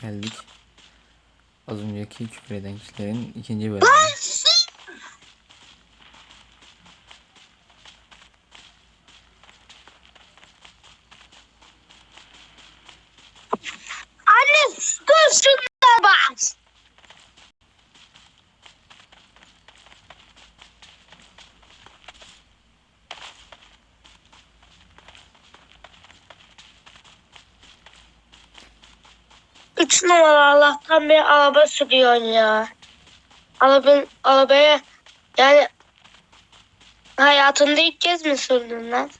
Geldik. Az önceki küfür eden kişilerin ikinci bölümü. Anne dur şunlara bak. Üç numara Allah'tan bir araba sürüyorsun ya. Arabanın, arabaya yani hayatında ilk kez mi sürdün lan?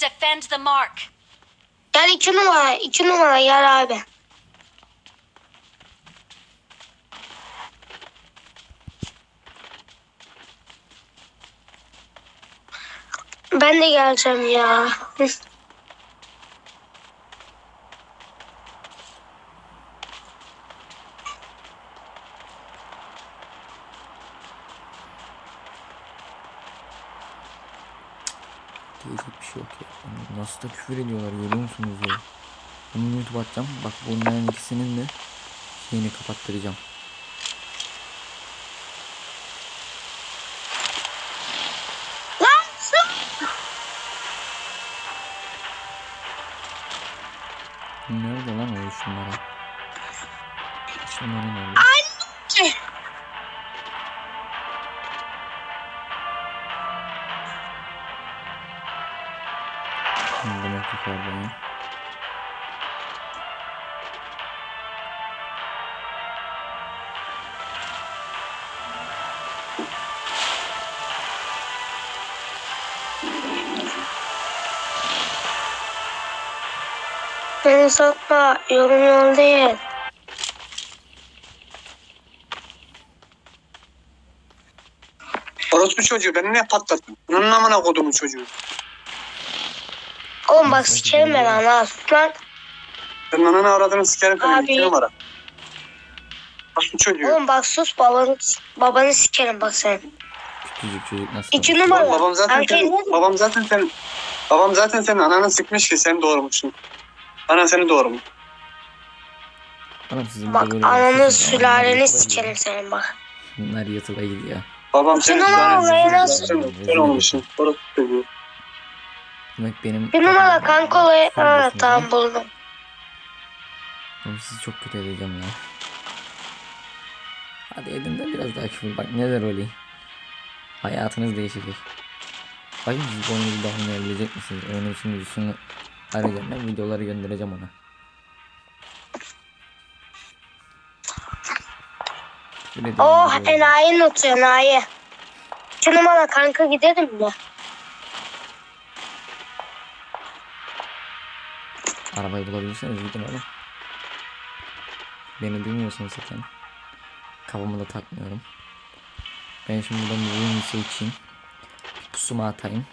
Defend the mark. Gel iki numara, iki numara gel abi. Ben de geleceğim ya. Diyecek bir şey yok ya. Nasıl da küfür ediyorlar görüyor musunuz ya? Bunu YouTube atacağım. Bak bunların ikisinin de şeyini kapattıracağım. Lan sus! Nerede lan o numara? Üç numara nerede? Anne! Demek yukarıda ya. Beni satma, yorum yol değil. Orospu çocuğu beni ne patlattın? Bunun amına kodumun çocuğu. Oğlum bak sikerim ben lan lan. Ben ananı aradığını sikerim seni Abi. iki numara. Orospu çocuğu. Oğlum bak sus babanı, babanı sikerim bak sen. Küçücük çocuk nasıl? İki numara. Oğlum babam zaten Erkeğin senin, babam zaten senin, babam zaten senin ananı sıkmış ki sen doğurmuşsun. Anan seni doğurmuş. Oğlum sizin Bak böyle ananı şey var. sülaleni Bunlar sikerim senin bak. Bunlar yatıla gidiyor. Babam seni numara zaten oraya sen- nasıl- sen- sen olmuşsun. Orospu çocuğu. Demek benim... Bir numara kanka olayı. Sen Ha tamam buldum. Oğlum sizi çok kötü edeceğim ya. Hadi edin de biraz daha küfür. Bak ne der öyle. Hayatınız değişecek. Bakın siz bu oyunu bir daha oynayabilecek misiniz? Oyunun sunucusunu arayacağım ben videoları göndereceğim ona. Oh enayi notu enayi. İki numara kanka gidelim mi? Arabayı bulabilirseniz gidin oğlum. Beni duymuyorsunuz zaten. Kafamı da takmıyorum. Ben şimdi buradan seçeyim. Bir pusuma atayım.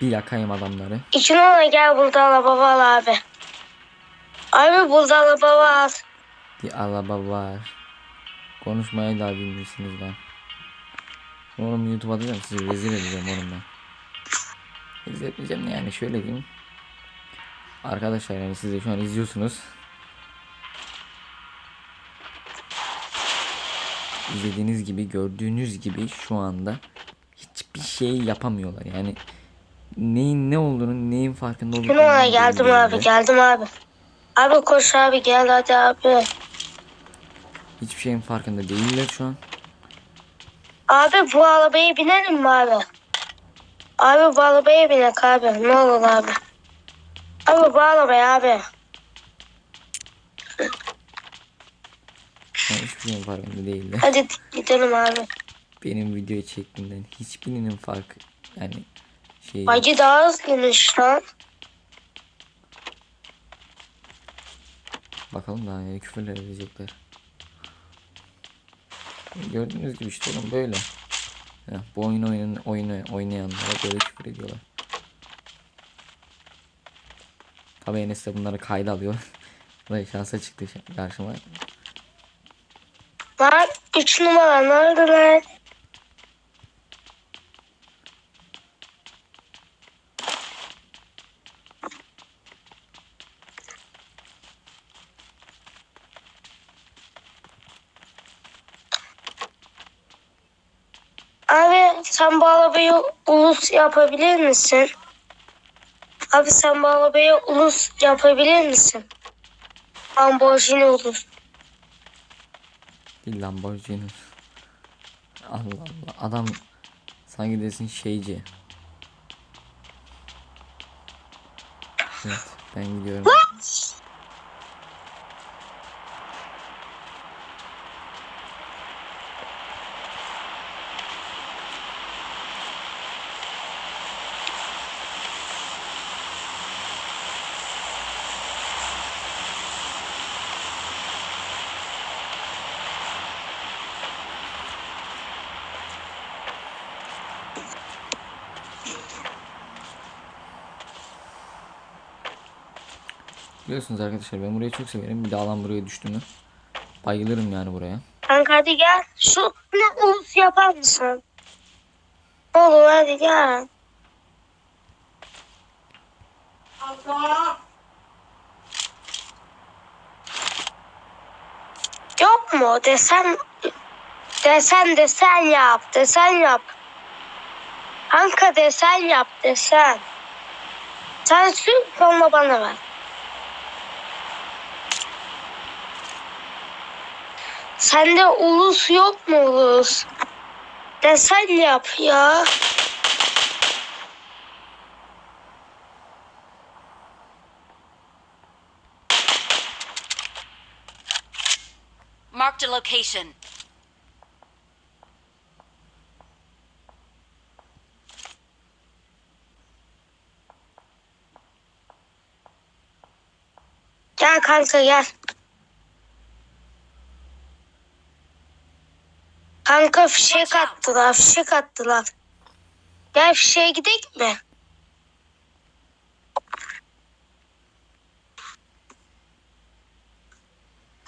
Bir yakayım adamları. İki numara gel burada araba var abi. Abi burada araba var. Bir araba var. Konuşmayı da bilmiyorsunuz lan. Oğlum YouTube'a atacağım sizi rezil edeceğim oğlum ben. Rezil etmeyeceğim de yani şöyle diyeyim. Arkadaşlar yani siz de şu an izliyorsunuz. İzlediğiniz gibi gördüğünüz gibi şu anda hiçbir şey yapamıyorlar yani neyin ne olduğunu neyin farkında olduklarını numara geldim abi geldim abi. Abi koş abi gel hadi abi. hiçbir şeyin farkında değiller şu an Abi bu arabaya binelim mi abi? Abi bu arabaya binek abi. Ne olur abi. Abi bu arabaya abi. Hiçbir şeyin farkında değiller. Hadi gidelim abi. Benim video çektiğimden hiçbirinin farkı yani şey Acı daha hızlıymış lan. bakalım daha ne küfürler edecekler. Gördüğünüz gibi işte oğlum böyle. Ya, bu oyun oyun oyunu oynayanlara böyle küfür ediyorlar. Tabii Enes de bunları kayda alıyor. Ve şansa çıktı karşıma. Lan 3 numara nerede lan? Abi sen bu arabayı ulus yapabilir misin? Abi sen bu arabayı ulus yapabilir misin? Lamborghini ulus. Bir Lamborghini. Allah Allah. Adam sanki desin şeyci. Evet ben gidiyorum. Biliyorsunuz arkadaşlar ben burayı çok severim. Bir de alan buraya düştü mü bayılırım yani buraya. Kanka hadi gel. Şu ne ulus yapar mısın? Olur hadi gel. Yok mu? Desen desen desen yap. Desen yap. Kanka desen yap desen. Sen sür sonra bana ver. Sende ulus yok mu ulus? Desen yap ya. Marked a location. Gel kanka gel. Kanka fişek attılar, fişek attılar. Gel fişeğe gidelim mi?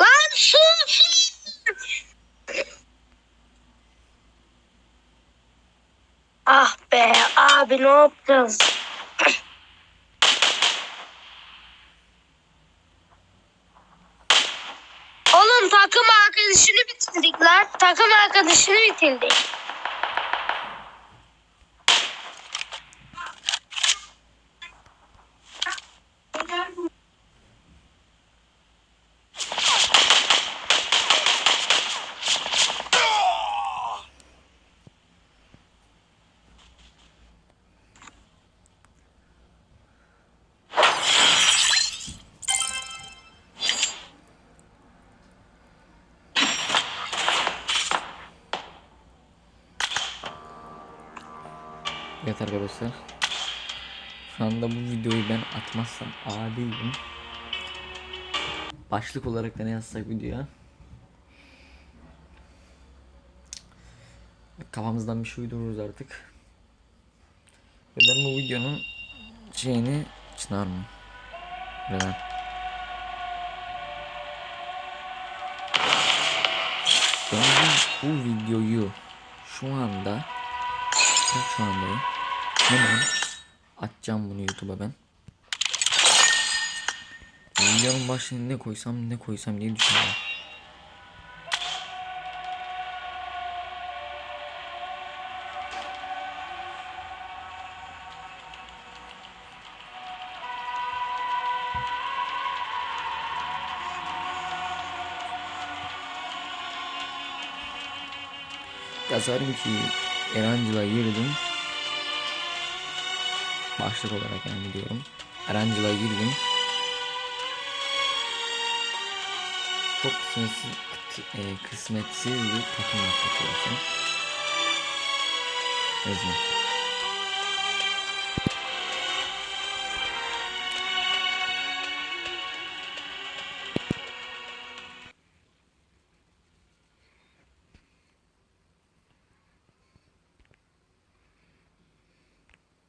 Lan şu Ah be abi ne yaptın? Oğlum takım arkadaşını bitirdik lan. Takım arkadaşını bitirdik. Evet arkadaşlar. Şu anda bu videoyu ben atmazsam adiyim. Başlık olarak da ne yazsak videoya? Kafamızdan bir şey uydururuz artık. Ve ben bu videonun şeyini çınar mı? Neden? Ben bu, videoyu şu anda Bak şu andayım. Hemen atacağım bunu YouTube'a ben. Videonun başlığına ne koysam ne koysam diye düşünüyorum. Yazarım ki Erancıl'a girdim. Başlık olarak yani diyorum. Erancıl'a girdim. Çok kısmetsiz, e, kısmetsiz bir takım lazım. Yazın.